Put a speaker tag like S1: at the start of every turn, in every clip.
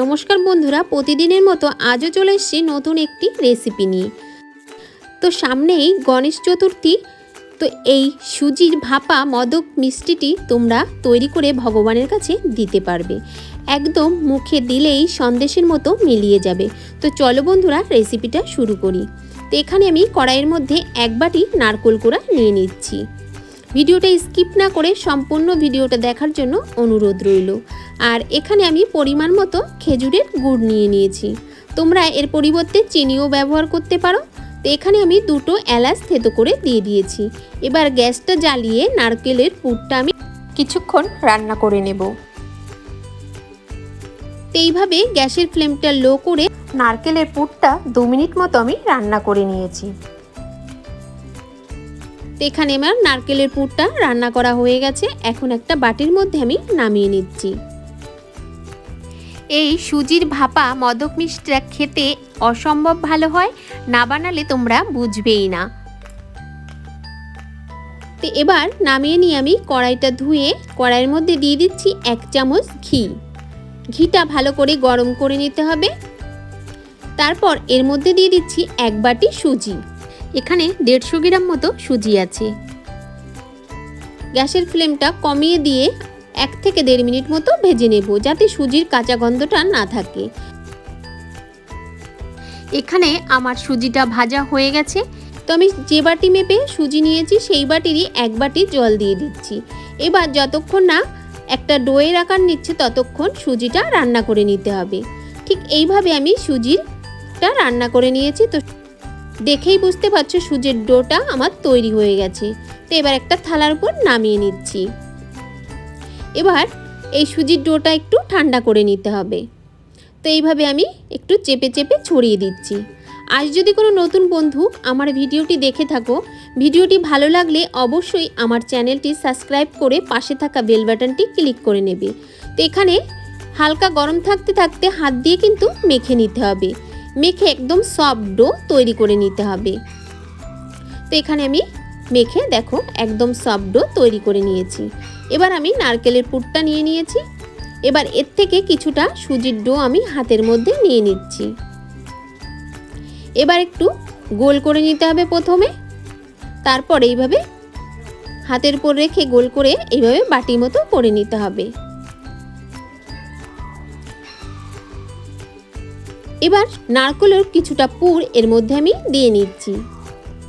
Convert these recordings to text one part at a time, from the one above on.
S1: নমস্কার বন্ধুরা, প্রতিদিনের মতো আজও চলে এসেছি নতুন একটি রেসিপি নিয়ে। তো সামনেই গণেশ চতুর্থী, তো এই সুজির ভাপা মদক মিষ্টিটি তোমরা তৈরি করে ভগবানের কাছে দিতে পারবে। একদম মুখে দিলেই সন্দেশের মতো মিলিয়ে যাবে। তো চলো বন্ধুরা রেসিপিটা শুরু করি। তো এখানে আমি কড়াইয়ের মধ্যে এক বাটি নারকোল কোড়া নিয়ে নিচ্ছি। ভিডিওটা স্কিপ না করে সম্পূর্ণ ভিডিওটা দেখার জন্য অনুরোধ রইল। আর এখানে আমি পরিমাণ মতো খেজুরের গুড় নিয়ে নিয়েছি। তোমরা এর পরিবর্তে চিনিও ব্যবহার করতে পারো। তো এখানে আমি দুটো এলাচ থেতো করে দিয়ে দিয়েছি। এবার গ্যাসটা জ্বালিয়ে নারকেলের পুরটা আমি কিছুক্ষণ রান্না করে নেব। তো এইভাবে গ্যাসের ফ্লেমটা লো করে নারকেলের পুরটা দু মিনিট মতো আমি রান্না করে নিয়েছি। তো এখানে আমার নারকেলের পুরটা রান্না করা হয়ে গেছে। এখন একটা বাটির মধ্যে আমি নামিয়ে নিচ্ছি। এই সুজির ভাপা মদক মিষ্টিটা খেতে অসম্ভব ভালো হয়, না বানালে তোমরা বুঝবেই না। তো এবার নামিয়ে নিয়ে আমি কড়াইটা ধুয়ে কড়াইয়ের মধ্যে দিয়ে দিচ্ছি এক চামচ ঘি। ঘিটা ভালো করে গরম করে নিতে হবে। তারপর এর মধ্যে দিয়ে দিচ্ছি এক বাটি সুজি। এখানে দেড়শো গ্রাম মতো সুজি আছে। গ্যাসের ফ্লেমটা কমিয়ে দিয়ে এক থেকে দেড় মিনিট মতো ভেজে নেব যাতে সুজির কাঁচা গন্ধটা না থাকে। এখানে আমার সুজিটা ভাজা হয়ে গেছে। তো আমি যে বাটি মেপে সুজি নিয়েছি সেই বাটিরই এক বাটি জল দিয়ে দিচ্ছি। এবার যতক্ষণ না একটা ডোয়ের আকার নিচ্ছে ততক্ষণ সুজিটা রান্না করে নিতে হবে। ঠিক এইভাবে আমি সুজিরটা রান্না করে নিয়েছি তো দেখেই বুঝতে পারছ সুজির ডোটা আমার তৈরি হয়ে গেছে। তো এবার একটা থালার উপর নামিয়ে নিচ্ছি। এবার এই সুজির ডোটা একটু ঠান্ডা করে নিতে হবে। তো এইভাবে আমি একটু চেপে চেপে ছড়িয়ে দিচ্ছি। আজ যদি কোনো নতুন বন্ধু আমার ভিডিওটি দেখে থাকো, ভিডিওটি ভালো লাগলে অবশ্যই আমার চ্যানেলটি সাবস্ক্রাইব করে পাশে থাকা বেল বাটনটি ক্লিক করে নেবে। তো এখানে হালকা গরম থাকতে থাকতে হাত দিয়ে কিন্তু মেখে নিতে হবে। মেখে একদম সফট ডো তৈরি করে নিতে হবে। তো এখানে আমি মেখে দেখো একদম সফট ডো তৈরি করে নিয়েছি। এবার আমি নারকেলের পুরটা নিয়ে নিয়েছি। এবার এর থেকে কিছুটা সুজির ডো আমি হাতের মধ্যে নিয়ে নিচ্ছি। এবার একটু গোল করে নিতে হবে প্রথমে। তারপর এইভাবে হাতের উপর রেখে গোল করে এইভাবে বাটি মতো করে নিতে হবে। এবার নারকেলের কিছুটা পুর এর মধ্যে আমি দিয়ে নিচ্ছি।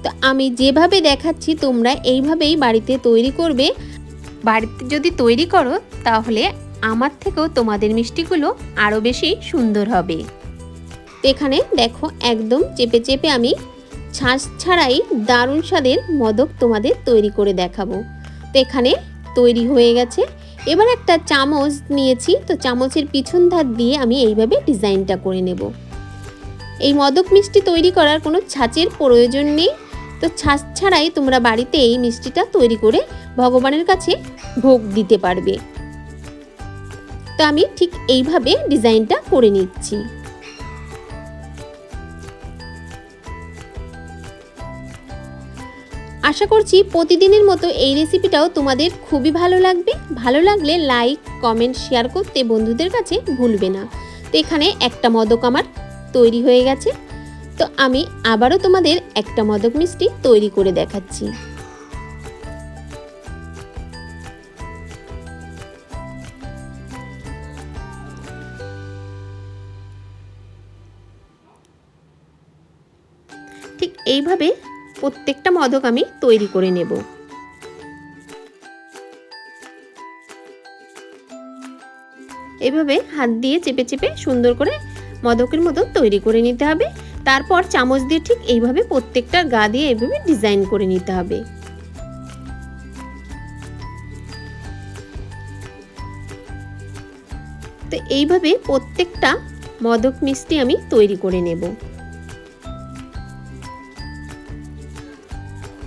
S1: তো আমি যেভাবে দেখাচ্ছি তোমরা এইভাবেই বাড়িতে তৈরি করবে। বাড়িতে যদি তৈরি করো, তাহলে আমার থেকেও তোমাদের মিষ্টিগুলো আরও বেশি সুন্দর হবে। এখানে দেখো একদম চেপে চেপে আমি ছাঁচ ছাড়াই দারুণ স্বাদের মদক তোমাদের তৈরি করে দেখাবো। তো এখানে তৈরি হয়ে গেছে। এবার একটা চামচ নিয়েছি, তো চামচের পিছন ধার দিয়ে আমি এইভাবে ডিজাইনটা করে নেব। এই মদক মিষ্টি তৈরি করার কোনো ছাঁচের প্রয়োজন নেই। তো ছাঁচ ছাড়াই তোমরা বাড়িতে এই মিষ্টিটা তৈরি করে ভগবানের কাছে ভোগ দিতে পারবে। তো আমি ঠিক এইভাবে ডিজাইনটা করে নিচ্ছি। আশা করছি প্রতিদিনের মতো এই রেসিপিটাও তোমাদের খুবই ভালো লাগবে। ভালো লাগলে লাইক, কমেন্ট, শেয়ার করতে বন্ধুদের কাছে ভুলবে না। তো এখানে একটা মদক আমার তৈরি হয়ে গেছে। তো আমি আবারও তোমাদের একটা মদক মিষ্টি তৈরি করে দেখাচ্ছি। ঠিক এইভাবে প্রত্যেকটা মদক আমি তৈরি করে নেব। এভাবে হাত দিয়ে চেপে চেপে সুন্দর করে মদকের মতো তৈরি করে নিতে হবে। তারপর চামচ দিয়ে ঠিক এইভাবে প্রত্যেকটা গা দিয়ে এইভাবে ডিজাইন করে নিতে হবে। তো এইভাবে প্রত্যেকটা মদক মিষ্টি আমি তৈরি করে নেব।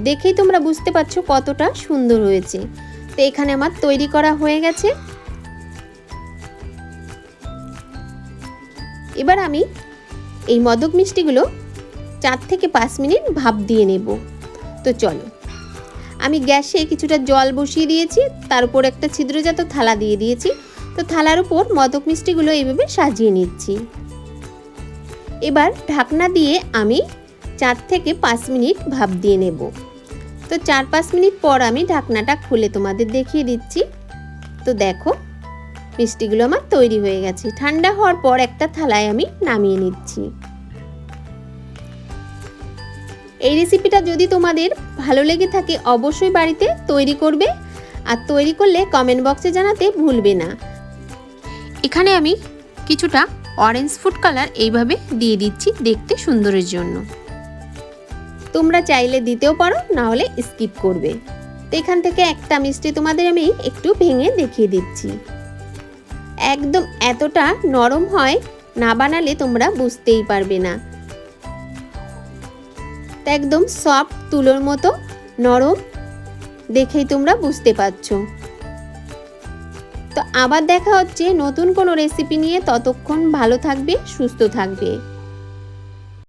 S1: দেখেই তোমরা বুঝতে পারছ কতটা সুন্দর হয়েছে। তো এখানে আমার তৈরি করা হয়ে গেছে। এবার আমি এই মদক মিষ্টিগুলো চার থেকে পাঁচ মিনিট ভাপ দিয়ে নেব। তো চলো, আমি গ্যাসে কিছুটা জল বসিয়ে দিয়েছি, তার উপর একটা ছিদ্রজাত থালা দিয়ে দিয়েছি। তো থালার উপর মদক মিষ্টিগুলো এইভাবে সাজিয়ে নিচ্ছি। এবার ঢাকনা দিয়ে আমি চার থেকে পাঁচ মিনিট ভাপ দিয়ে নেব। তো চার পাঁচ মিনিট পর আমি ঢাকনাটা খুলে তোমাদের দেখিয়ে দিচ্ছি। তো দেখো, মিষ্টিগুলো আমার তৈরি হয়ে গেছে। ঠান্ডা হওয়ার পর একটা থালায় আমি নামিয়ে নিচ্ছি। এই রেসিপিটা যদি তোমাদের ভালো লেগে থাকে, অবশ্যই বাড়িতে তৈরি করবে। আর তৈরি করলে কমেন্ট বক্সে জানাতে ভুলবে না। এখানে আমি কিছুটা অরেঞ্জ ফুড কালার এইভাবে দিয়ে দিচ্ছি দেখতে সুন্দরের জন্য। তোমরা চাইলে দিতেও পারো না হলে স্কিপ করবে। তো এখান থেকে একটা মিষ্টি তোমাদের আমি একটু ভেঙে দেখিয়ে দিচ্ছি। একদম এতটা নরম হয়, না বানালে তোমরা বুঝতেই পারবে না। তো একদম সফট তুলোর মতো, নরম, দেখেই তোমরা বুঝতে পারছ। তো আবার দেখা হচ্ছে নতুন কোনো রেসিপি নিয়ে, ততক্ষণ ভালো থাকবে, সুস্থ থাকবে।